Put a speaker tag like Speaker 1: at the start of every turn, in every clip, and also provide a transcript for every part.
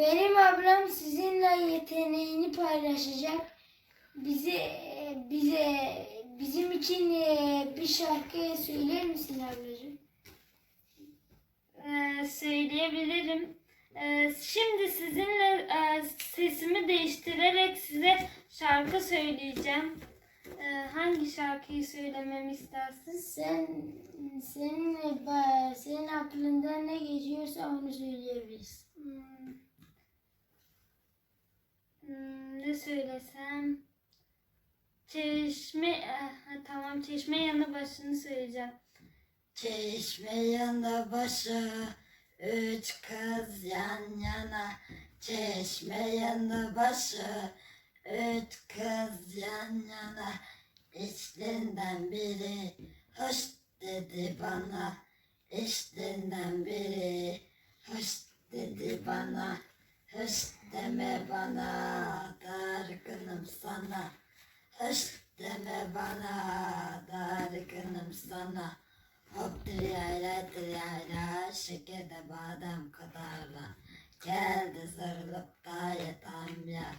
Speaker 1: Benim ablam sizinle yeteneğini paylaşacak. Bize bize bizim için e, bir şarkı söyler misin ablacığım?
Speaker 2: Ee, söyleyebilirim. Ee, şimdi sizinle e, sesimi değiştirerek size şarkı söyleyeceğim. Ee, hangi şarkıyı söylememi istersin?
Speaker 1: Sen senin ba- senin aklında ne geçiyorsa onu söyleyebilirsin.
Speaker 2: Hmm. Hmm, ne söylesem? Çeşme, eh, tamam çeşme yanı başını söyleyeceğim.
Speaker 3: Çeşme yanı başı üç kız yan yana Çeşme yanı başı üç kız yan yana İçlerinden biri hoş dedi bana İçlerinden biri hoş dedi bana Hoş deme bana dargınım sana. Hoş deme bana dargınım sana. Hop diriyayla diriyayla şekerde badem kadarla. Geldi sarılıp da yatan yer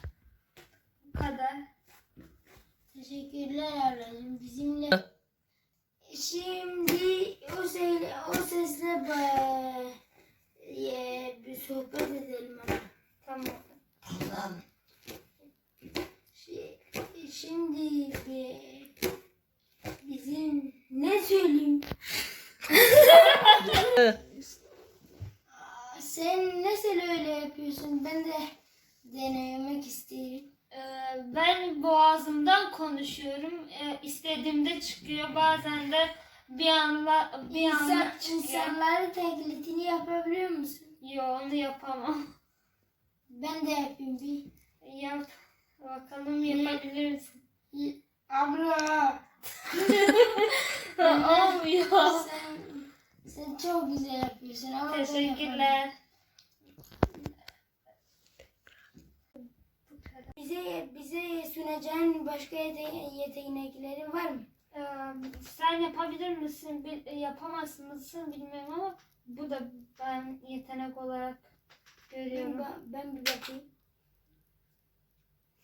Speaker 2: Bu kadar.
Speaker 1: Teşekkürler ablacığım. Bizimle şimdi o söyle o sesle ba- ye, bir sohbet edelim ama.
Speaker 2: Tamam.
Speaker 3: Tamam
Speaker 1: Şi- Şimdi bizim ne söyleyeyim? Sen nasıl öyle yapıyorsun? Ben de denemek isterim.
Speaker 2: Ee, ben boğazımdan konuşuyorum. Ee, istediğimde çıkıyor. Bazen de bir anda bir
Speaker 1: İnsan,
Speaker 2: anda çıkıyor.
Speaker 1: insanların taklitini yapabiliyor musun?
Speaker 2: Yo onu yapamam.
Speaker 1: Ben de yapayım bir.
Speaker 2: Yap. Bakalım yapabilir misin?
Speaker 1: Abla.
Speaker 2: Olmuyor.
Speaker 1: sen, sen çok güzel yapıyorsun ama.
Speaker 2: Teşekkürler.
Speaker 1: Bize bize sunacağın başka yete- yeteneklerin var mı?
Speaker 2: Ee, sen yapabilir misin? Bil- yapamazsın mısın bilmiyorum ama bu da ben yetenek olarak
Speaker 1: Ben,
Speaker 2: görüyorum.
Speaker 1: ba- ben bir bakayım.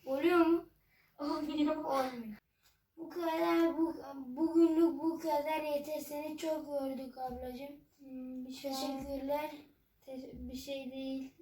Speaker 1: Oluyor mu?
Speaker 2: Olmuyor.
Speaker 1: Olmuyor. Bu kadar bu bugünlük bu kadar yeter. Seni çok gördük ablacığım.
Speaker 2: Hmm, bir şey.
Speaker 1: Teşekkürler.
Speaker 2: Te- bir şey değil.